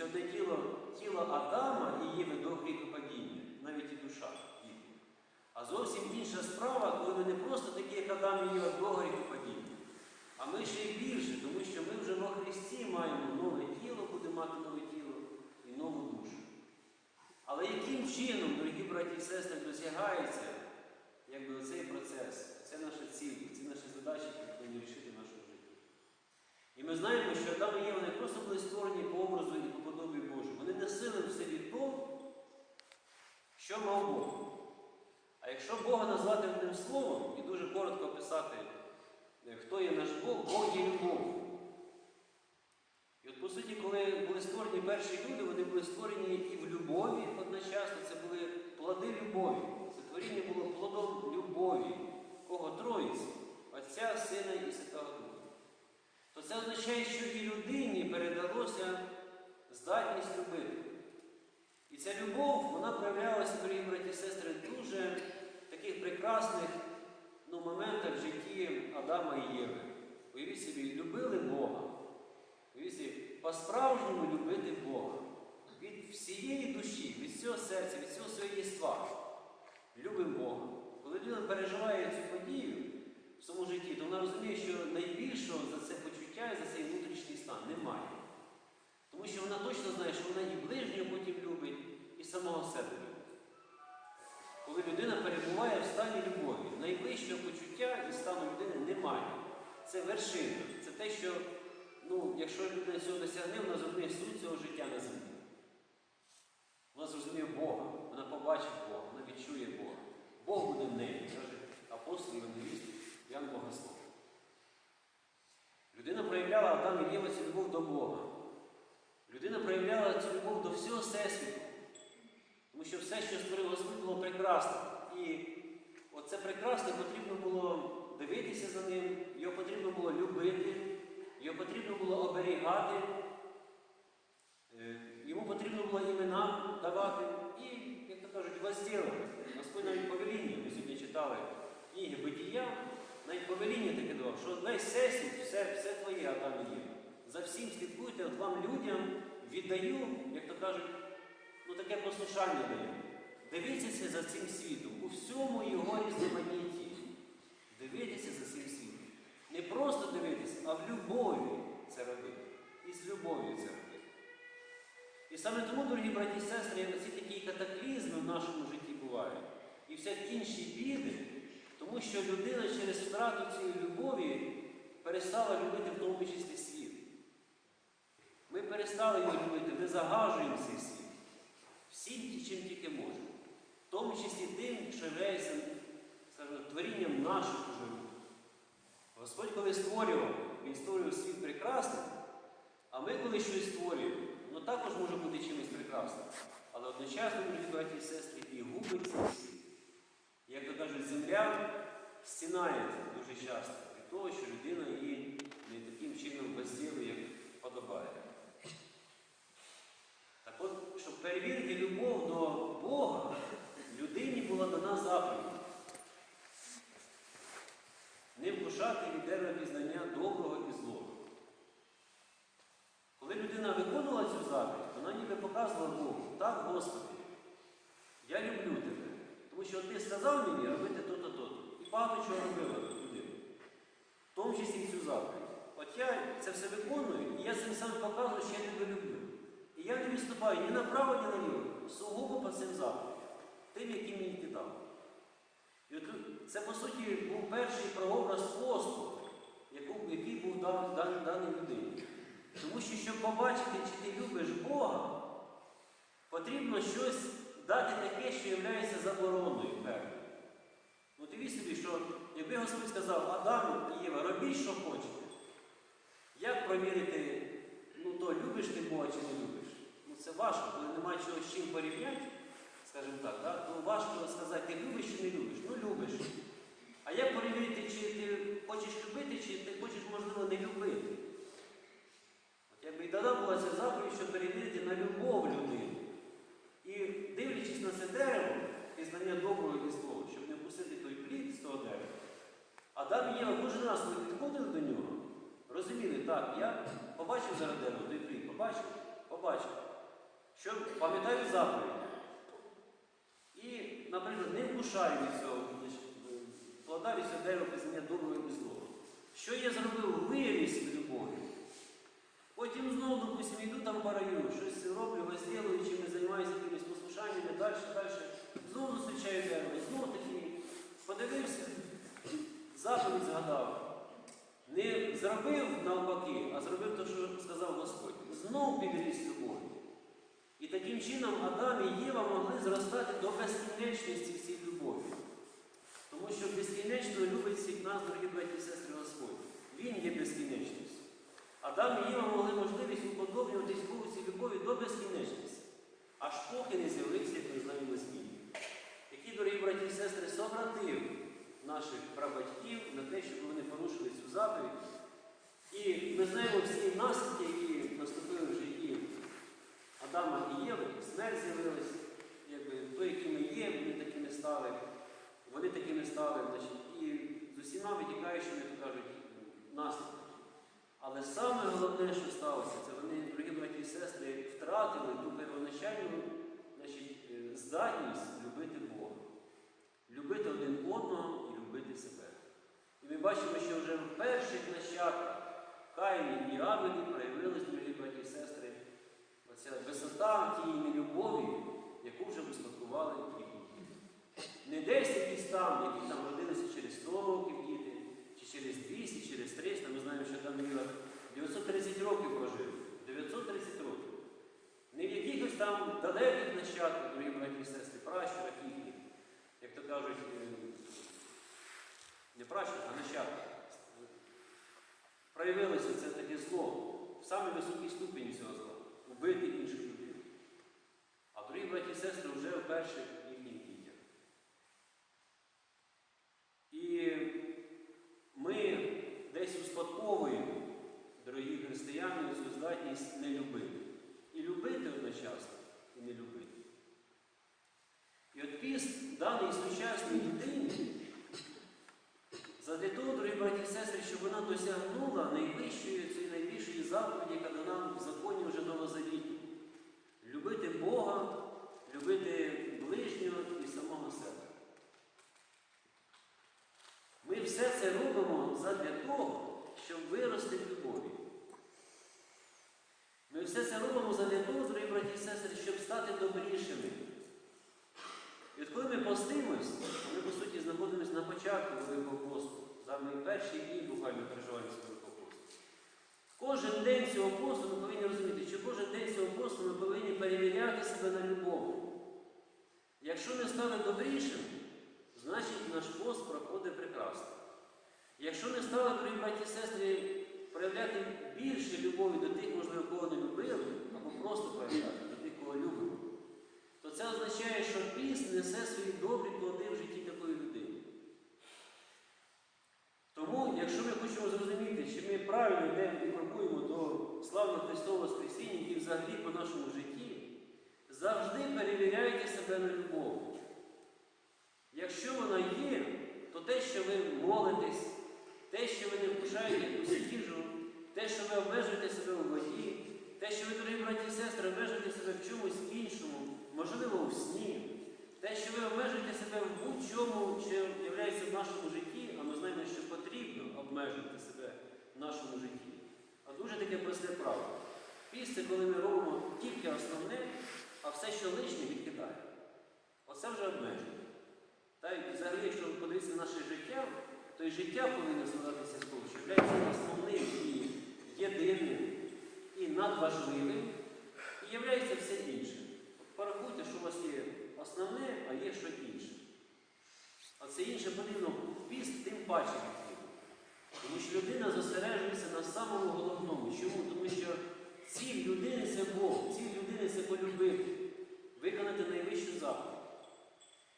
Що одне тіло, тіло Адама і Єви до гріхопадіння, навіть і душа їхня. А зовсім інша справа, коли ми не просто такі, як Адам і Єва до гріхопадіння, а ми ще й більше, тому що ми вже во Христі маємо нове тіло, будемо мати нове тіло і нову душу. Але яким чином, дорогі браті і сестри, досягається якби, оцей процес, це наша ціль, це наші задачі, які повинні рішити в нашому житті. І ми знаємо, що Адам і Єва не просто були створені по образу і подобі Божу. Вони носили в собі то, що мав Бог. А якщо Бога назвати одним словом і дуже коротко описати, е, хто є наш Бог, Бог є любов. І от по суті, коли були створені перші люди, вони були створені і в любові одночасно, це були плоди любові. Це творіння було плодом любові. Кого Троїці, Отця, Сина і Святого Духа. То це означає, що і людині передалося здатність любити. І ця любов, вона проявлялася, дорогі браті і сестри, дуже таких прекрасних ну, моментах в житті Адама і Єви. Уявіть собі, любили Бога. Уявіть собі, по-справжньому любити Бога. Від всієї душі, від всього серця, від всього свого єства. Любимо Бога. Коли людина переживає цю подію в своєму житті, то вона розуміє, що найбільшого за це почуття і за цей внутрішній стан немає. Тому що вона точно знає, що вона і ближнього потім любить, і самого себе любить. Коли людина перебуває в стані любові, найвищого почуття і стану людини немає. Це вершина. Це те, що, ну, якщо людина цього досягне, вона зрозуміє суть цього життя на землі. Вона зрозуміє Бога, вона побачить Бога, вона відчує Бога. Бог буде в неї, каже апостол Євангеліст Ян Богослов. Людина проявляла Адам і Єва цю любов до Бога. Людина проявляла цю любов до всього Всесвіту. Тому що створив Господь, було прекрасно. І оце прекрасне потрібно було дивитися за ним, його потрібно було любити, його потрібно було оберігати, е, йому потрібно було імена давати і, як то кажуть, возділити. Господь навіть повеління, ми сьогодні читали книги Битія, навіть повеління таке давав, що весь всесвіт, все, все твоє, Адам і Єва. За всім слідкуйте, от вам людям віддаю, як то кажуть, ну таке послушання даю. Дивіться за цим світом, у всьому його різноманітті. Дивитися за цим світом. Не просто дивитися, а в любові це робити. І з любов'ю це робити. І саме тому, дорогі браті і сестри, оці такі катаклізми в нашому житті бувають. І всякі інші біди, тому що людина через втрату цієї любові перестала любити в тому числі світ. Ми перестали його любити, ми загажуємо цей світ. Всім, чим тільки можемо. Тому числі тим, що являється скажімо, творінням наших уже. Господь, коли створював, Він створював світ прекрасним, а ми, коли щось створюємо, воно також може бути чимось прекрасним. Але одночасно, дорогі браті і сестри, і губить цей світ. Як то кажуть, земля стінає дуже часто від того, що людина її не таким чином безділує, як подобає. Так от, щоб перевірити любов до Бога, людині була дана заповідь. Не вкушати від дерева пізнання доброго і злого. Коли людина виконувала цю заповідь, вона ніби показувала Богу, так, Господи, я люблю тебе. Тому що ти сказав мені робити то-то, то-то. І багато чого робила людина. В тому числі цю заповідь. От я це все виконую, і я цим сам показую, що я тебе люблю. І я не відступаю ні направо, ні наліво, сугубо по цим заповідям, тим, яким мені ти дав. І от це, по суті, був перший прообраз посту, який був дан, дан, даний людині. Тому що, щоб побачити, чи ти любиш Бога, потрібно щось дати таке, що є забороною певною. Ну дивіть собі, що якби Господь сказав Адаму і Єва, робіть, що хочете. Як провірити, ну то любиш ти Бога чи не любиш? Ну це важко, коли немає чого з чим порівняти, скажімо так, да? то важко сказати, ти любиш чи не любиш? Ну любиш. А як перевірити, чи ти хочеш любити, чи ти хочеш, можливо, не любити? От якби і дана була ця заповідь, щоб перевірити на любов людини. І дивлячись на це дерево, пізнання доброго і злого, щоб не впустити той плід з того дерева. Адам і Єва кожен раз, коли підходили до нього, розуміли, так, я побачив зараз дерево, той плід, побачив, побачив. Що пам'ятаю заповідь. І, наприклад, не вкушаю від цього плода від цього пізнання доброго і злого. Що я зробив? Виріс в любові. Потім знову, допустимо, йду там району, щось роблю, розділую, чимось займаюся якимись послушаннями, далі, далі. Знову зустрічаю дерево, знову такий подивився, заповідь згадав. Не зробив навпаки, а зробив те, що сказав Господь. Знов підріс любові. І таким чином Адам і Єва могли зростати до безкінечності цій любові. Тому що безкінечно любить всіх нас, дорогі браті і сестри Господь. Він є безкінечністю. Адам і Єва могли можливість уподоблюватись Богу в цій любові до безкінечності. Аж поки не з'явився, як ми знаємо, змін. Який, дорогі браті і сестри, согратив наших прабатьків на те, щоб вони порушили цю заповідь. І ми знаємо всі наслідки, які наступили в житті Адама і Єви, смерть з'явилась, якби той, якими є, вони такими стали, вони такими стали, значить, і з усіма витікаючими, як кажуть, наслідками. Але саме головне, що сталося, це вони, дорогі браті і сестри, втратили ту первоначальну значить, е, здатність любити Бога, любити один одного і любити себе. І ми бачимо, що вже в перших нащадках Каїні і Авелі проявились, дорогі браті і сестри, оця висота тієї нелюбові, яку вже успадкували їхні діти. Не десь якісь там, які там родилися через 100 років діти, чи через 200, через 300. Ми знаємо, що там Міла 930 років прожив. 930 років. Не в якихось там далеких нащадках, дорогі браті і сестри, пращурах їхніх, як то кажуть, е, не пращурах, а нащадках. Проявилося це таке зло в самій високій ступені цього зла убити інших людей. А дорогі браті і сестри вже в перших їхніх дітях. І ми десь успадковуємо, дорогі християни, цю здатність не любити. І любити одночасно, і не любити. І от піст даний сучасній людині, задля того, дорогі браті і сестри, щоб вона досягнула найвищої цієї найбільшої заповіді, яка дана в законі вже новозавітньому. Любити Бога, любити ближнього і самого себе. Ми все це робимо задля того, щоб вирости в любові. Ми все це робимо задля того, дорогі браті і сестри, щоб стати добрішими. І от коли ми постимось, ми, по суті, знаходимося на початку Великого посту. Да, Ми перші дні буквально переживаємо цього Великого посту. Кожен день цього посту ми повинні розуміти, що кожен день цього посту ми повинні перевіряти себе на любов. Якщо ми стали добрішим, значить наш пост проходить прекрасно. Якщо не стали, дорогі браті і сестри, проявляти більше любові до тих, можливо, кого не любили, або просто проявляти до тих, кого любимо, то це означає, що піст несе свої добрі плоди в житті такої людини. Тому, якщо ми хочемо зрозуміти, чи ми правильно йдемо і крокуємо до славного Христового Воскресіння і взагалі по нашому житті, завжди перевіряйте себе на любов. Якщо вона є, то те, що ви молитесь, те, що ви не вкушаєте якусь їжу, те, що ви обмежуєте себе у воді, те, що ви, дорогі браті і сестри, обмежуєте себе в чомусь іншому, можливо, у сні, те, що ви обмежуєте себе в будь-чому, що є в нашому житті, а ми знаємо, що потрібно обмежувати себе в нашому житті. А дуже правило. Піст це коли ми робимо тільки основне, а все, що лишнє, відкидаємо. Оце вже обмеження. Та й взагалі, якщо подивитися наше життя, то і життя повинно складатися з того, що є основним і єдиним, і надважливим, і являється все інше. порахуйте, що у вас є основне, а є що інше. А це інше в піст, тим паче. Тому що людина зосереджується на самому головному. Чому? Тому що ціль людини це Бог, ціль людини це полюбити, виконати найвищу заповідь.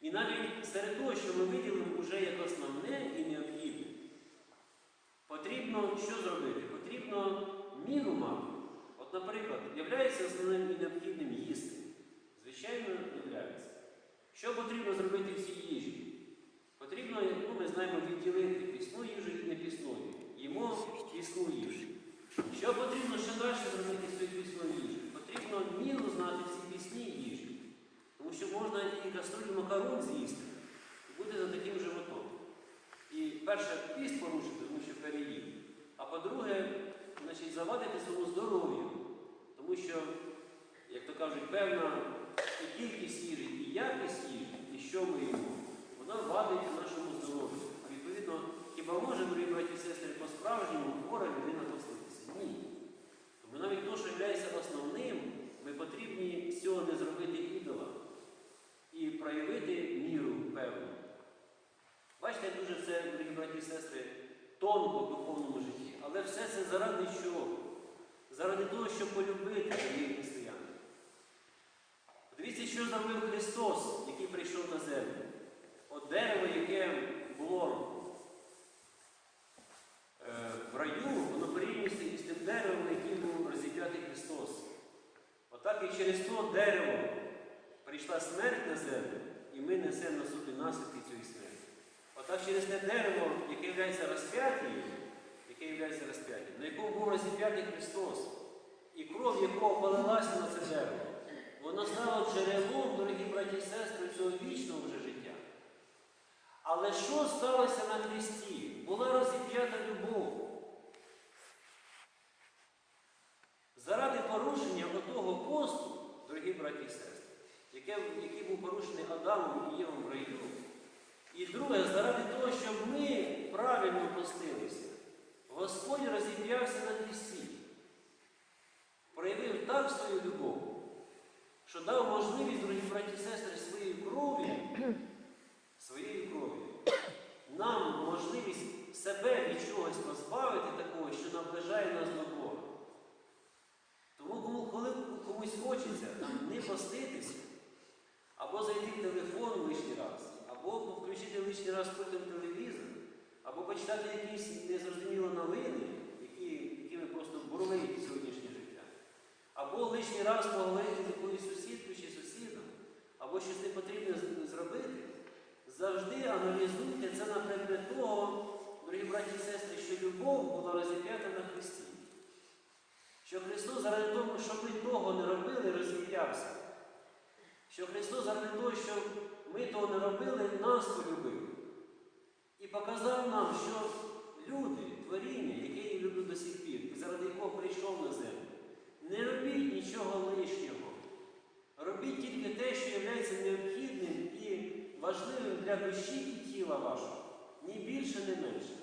І навіть серед того, що ми виділимо вже як основне і необхідне, потрібно що зробити? Потрібно міру мати. От, наприклад, являється основним і необхідним їсти. Звичайно, являється. Що потрібно зробити в цій їжі? Потрібно, ну, ми знаємо, відділити пісну їжу від непісної. Їмо пісну їжу. Що потрібно ще далі зробити з пісною їжею? Потрібно міру знати в цій пісній їжі. Тому що можна і каструлю макарон з'їсти і бути за таким животом. І перше, піст порушити, тому що переїв. А по-друге, значить, завадити своєму здоров'ю. Тому що, як то кажуть, певна і кількість їжі, і якість їжі, і що ми їмо, вона вадить нашому здоров'ю. А відповідно, хіба може, дорогі браті і сестри, по-справжньому хвора людина поститися? Ні. Тому навіть то, що є основним, ми потрібні з цього не зробити ідола і проявити міру певну. Бачите, дуже це, дорогі браті і сестри, тонко в духовному житті. Але все це заради чого? Заради того, щоб полюбити дорогі християни. Подивіться, що зробив Христос, який прийшов на землю. От яке було в раю, воно порівнюється із тим деревом, яким був розіп'ятий Христос. Отак і через то дерево прийшла смерть на землю, і ми несемо на собі наслідки цієї смерті. Отак через те дерево, яке є розп'яттям, яке є розп'яттям, на якому був розіп'ятий Христос, і кров якого полилася на це дерево, воно стало джерелом, дорогі браті і сестри, цього вічного вже. Але що сталося на Христі? Була розіп'ята любов. Заради порушення отого посту, дорогі браті і сестри, який був порушений Адамом і Євом в раю. І друге, заради того, щоб ми правильно постилися, Господь розіп'явся на Христі, проявив так свою любов, що дав можливість, дорогі браті і сестри, своєї крові, своєї крові, нам можливість себе від чогось позбавити такого, що наближає нас до Бога. Тому, кому- коли комусь хочеться не поститися, або зайти в телефон лишній раз, або включити лишній раз потім телевізор, або почитати якісь незрозумілі новини, які, якими просто бурлить сьогоднішнє життя, або лишній раз поговорити з якоюсь сусідкою чи сусідом, або щось не потрібно зробити, завжди аналізуйте це на предмет того, дорогі і сестри, що любов була розіп'ята на Христі. Що Христос заради того, щоб ми того не робили, розіп'явся. Що Христос заради того, щоб ми того не робили, нас полюбив. І показав нам, що люди, творіння, яке я люблю до сих пір, заради якого прийшов на землю, не робіть нічого лишнього. Робіть тільки те, що є необхідним і важливим для душі і тіла вашого. Ні більше, ні менше.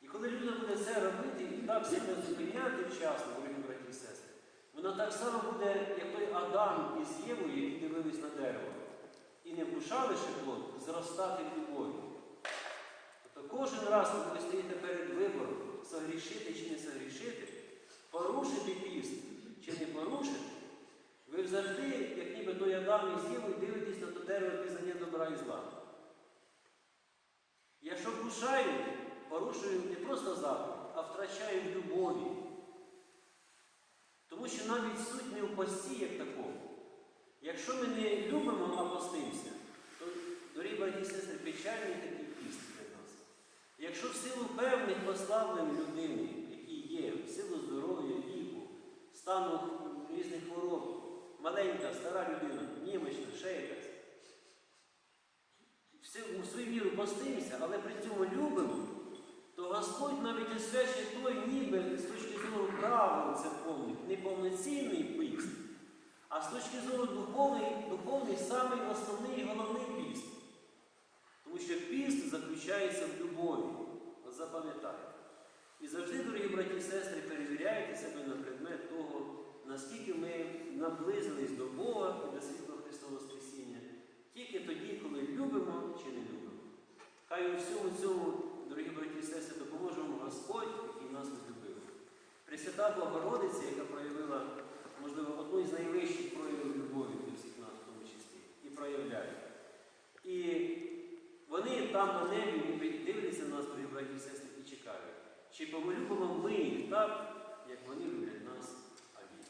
І коли людина буде це робити і так себе зупиняти вчасно, дорогі браті і сестри, вона так само буде, як той Адам із Євою, які дивились на дерево, і не ще плод, зростати в любові. Тобто кожен раз, коли ви стоїте перед вибором, согрішити чи не согрішити, порушити піст чи не порушити, ви завжди, як ніби той Адам із Євою, дивитесь на то дерево пізнання добра і зла. Якщо вкушаю, порушую не просто заповідь, а втрачаю в любові. Тому що навіть суть не в пості, як такому. Якщо ми не любимо, а постимося, то, дорогі браті і сестри, печальний такий піст для нас. Якщо в силу певних послаблень людини, які є, в силу здоров'я, віку, стану різних хвороб, маленька, стара людина, німечна, ще якась, у свою міру постимося, але при цьому любимо, то Господь навіть освячує той ніби з точки зору правил церковних, неповноцінний піст, а з точки зору духовний, духовний самий основний і головний піст. Тому що піст заключається в любові. Запам'ятайте. І завжди, дорогі браті і сестри, перевіряйте себе на предмет того, наскільки ми наблизились до Бога і до світлого Христового Воскресіння тільки тоді, коли любимо чи не любимо. Хай у всьому цьому, дорогі браті і сестри, допоможе вам Господь, який нас возлюбив. Пресвята Богородиця, яка проявила, можливо, одну із найвищих проявів любові до всіх нас, в тому числі, і проявляє. І вони там на небі дивляться на нас, дорогі браті і сестри, і чекають. Чи помилюємо ми їх так, як вони люблять нас. Амінь.